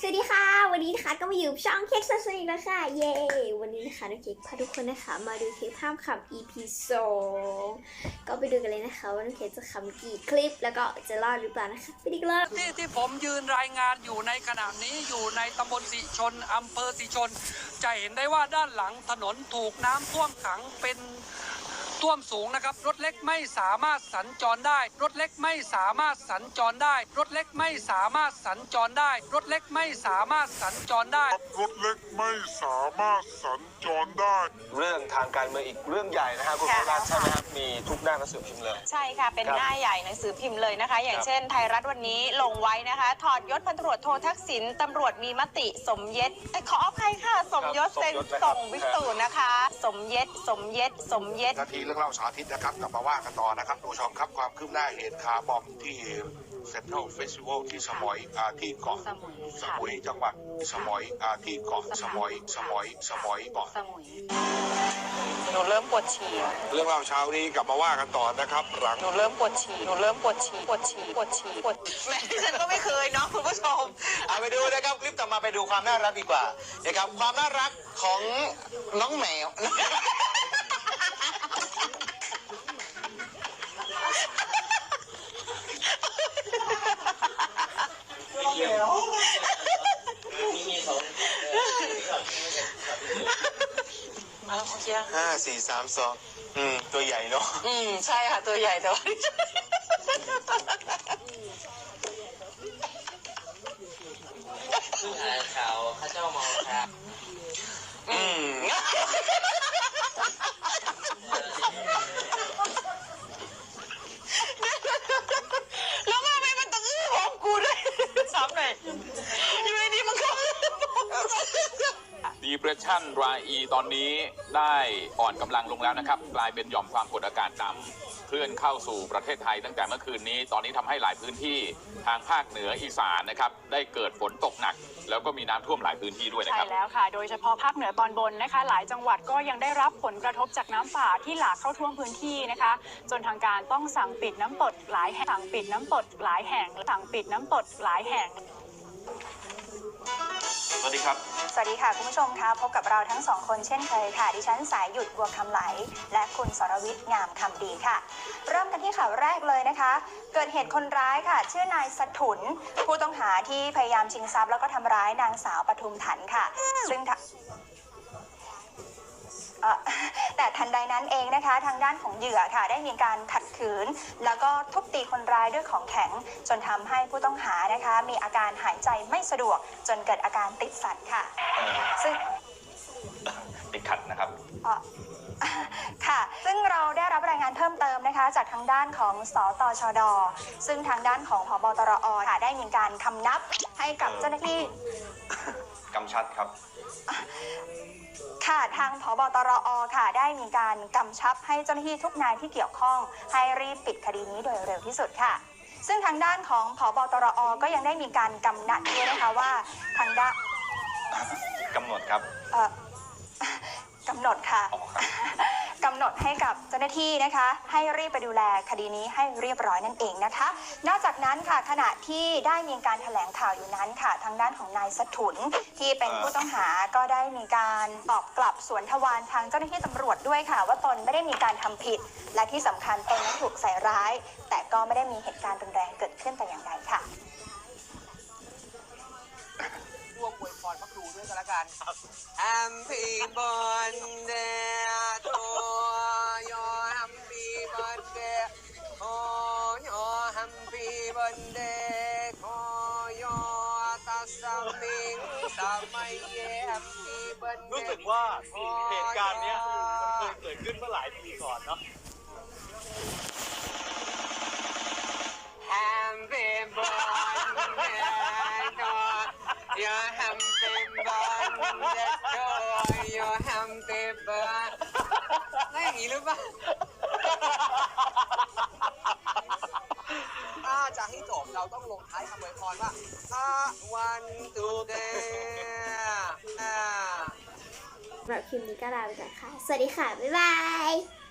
สวัสดีค่ะ วันนี้นะคะก็มาอยู่ช่องเค้กซัสอีกแล้วค่ะ เย้ วันนี้นะคะน้องเค้กพาทุกคนนะคะ มาดูเค้กภาพคำ EP 2ก็ไปดูกันเลยนะคะว่าน้องเค้กจะคำกี่คลิปแล้วก็จะรอดหรือเปล่านะคะไปดูกันเลยที่ที่ผมยืนรายงานอยู่ในขณะนี้อยู่ในตำบลสิชนอำเภอสิชน จะเห็นได้ว่าด้านหลังถนนถูกน้ำท่วมขังเป็น ท่วมสูงนะครับ รถเล็กไม่สามารถสัญจรได้ รถเล็กไม่สามารถสัญจรได้ รถเล็กไม่สามารถสัญจรได้ รถเล็กไม่สามารถสัญจรได้ รถเล็กไม่สามารถสัญจรได้ เรื่องทางการเมืองอีกเรื่องใหญ่นะฮะคุณค่ะโคราชใช่ไหมครับมีทุกห น้าหนังสือพิมพ์เลย ใช่ค่ะ เป็นครับหน้าใหญ่หนังสือพิมพ์เลยนะคะ อย่างครับเช่นไทยรัฐวันนี้ลงไว้นะคะ ถอดยศพันตำรวจโททักษิณตำรวจมีมติสมเยศเอ้ยขออภัยค่ะ สมยศเซ็นส่งวิกตูนะคะ สมเยศสมเยศสมเยศนาทีเรื่องเล่าสาธิตนะครับกลับมาว่ากันต่อนะครับดูชมครับความคืบหน้าเหตุคาร์บอมที่เซ็นทรัลเฟสติวัลที่สมอยอาที่เกาะสมุยสค่ะมุยจังหวัดสมอยอาที่เกาะสมอยสมอยสมอยเกาะสมุยห นูเริ่มปวดฉี่เรื่องเล่าเช้านี้กลับมาว่ากันต่อนะครับ หลังหนูเริ่มปวดฉี่หนูเริ่มปวดฉี่ปวดฉี่ปวดฉี่ปวดแม่ฉันก็ไม่เคยเนาะคุณผู้ชมเอาไปดูนะครับคลิปต่อมาไปดูความน่ารักดีกว่านะครับความน่ารักของน้องแมว มาโอเคห้าสี่สามสองอืม ตัวใหญ่เนาะอืม ใช่ค่ะ ตัวใหญ่แต่ว่าข่าวข้าเจ้าเมาครับ อืม แล้วทำไมมันต้องอื้อของกูด้วยสามหน่อยอยู่ในนี้มันก็อื้อ ดีเ r ร s ชันรายอีตอนนี้ได้อ่อนกำลังลงแล้วนะครับ กลายเป็นหย่อมความกดอากาศต่ำเคลื่อนเข้าสู่ประเทศไทยตั้งแต่เมื่อคืนนี้ ตอนนี้ทำให้หลายพื้นที่ทางภาคเหนืออีสานนะครับ ได้เกิดฝนตกหนัก แล้วก็มีน้ำท่วมหลายพื้นที่ด้วยนะครับ ใช่แล้วค่ะ โดยเฉพาะภาคเหนือตอนบนนะคะ หลายจังหวัดก็ยังได้รับผลกระทบจากน้ำป่าที่หลากเข้าท่วมพื้นที่นะคะ จนทางการต้องสั่งปิดน้ำตกหลายแห่งสั่งปิดน้ำตกหลายแห่งสั่งปิดน้ำตกหลายแห่ง สวัสดีครับ สวัสดีค่ะ คุณผู้ชมคะพบกับเราทั้งสองคนเช่นเคยค่ะ ดิฉันสายหยุดบัวคำไหล และคุณสรวิทย์งามคำดีค่ะ เริ่มกันที่ข่าวแรกเลยนะคะ เกิดเหตุคนร้ายค่ะ ชื่อนายสถุน ผู้ต้องหาที่พยายามชิงทรัพย์แล้วก็ทำร้ายนางสาวปทุมถันค่ะ ซึ่งทะเอ่อ แต่ทันใดนั้นเองนะคะทางด้านของเหยื่อค่ะได้มีการขัดขืน แล้วก็ทุบตีคนร้ายด้วยของแข็ง จนทำให้ผู้ต้องหานะคะ มีอาการหายใจไม่สะดวก จนเกิดอาการติดสัตว์ค่ะ ซึ่งติดขัดนะครับเอ่อค่ะ ซึ่งเราได้รับรายงานเพิ่มเติมนะคะ จากทางด้านของสตชด ซึ่งทางด้านของพบตรอค่ะได้มีการคำนับให้กับเจ้าหน้าที่กำชัดครับค่ะ ทางพบตรอค่ะ ได้มีการกำชับให้เจ้าหน้าที่ทุกนายที่เกี่ยวข้อง ให้รีบปิดคดีนี้โดยเร็วที่สุดค่ะซึ่งทางด้านของพบตรอก็ยังได้มีการกำหนัดด้วยนะคะว่าทางด้านกำหนดครับเอ่อกำหนดค่ะอ๋อครับ กำหนดให้กับเจ้าหน้าที่นะคะ ให้รีบไปดูแลคดีนี้ให้เรียบร้อยนั่นเองนะคะ นอกจากนั้นค่ะขณะที่ได้มีการแถลงข่าวอยู่นั้นค่ะ ทางด้านของนายสถุนที่เป็นอ่าผู้ต้องหาก็ได้มีการตอบกลับสวนทวารทางเจ้าหน้าที่ตำรวจด้วยค่ะ ว่าตนไม่ได้มีการทำผิด และที่สำคัญตนนั้นถูกใส่ร้าย แต่ก็ไม่ได้มีเหตุการณ์รุนแรงเกิดขึ้นแต่อย่างใดค่ะร่วมอวยพรพระครูด้วยกันละกัน Happy birthday สมิงสมัยเย Happy birthday รู้สึกว่าเหตุการณ์เนี้ยมันเคยเกิดขึ้นเมื่อหลายปีก่อนเนาะ Happy birthday to you Happy birthday to you Happy birthday ได้อย่างนี้หรือเปล่าถ้า จะให้จบเราต้องลงท้ายคำอวยพรว่าอาวันตูเกอ่า สำหรับคลิปนี้ก็ลาไปก่อนค่ะ สวัสดีค่ะ บ๊ายบาย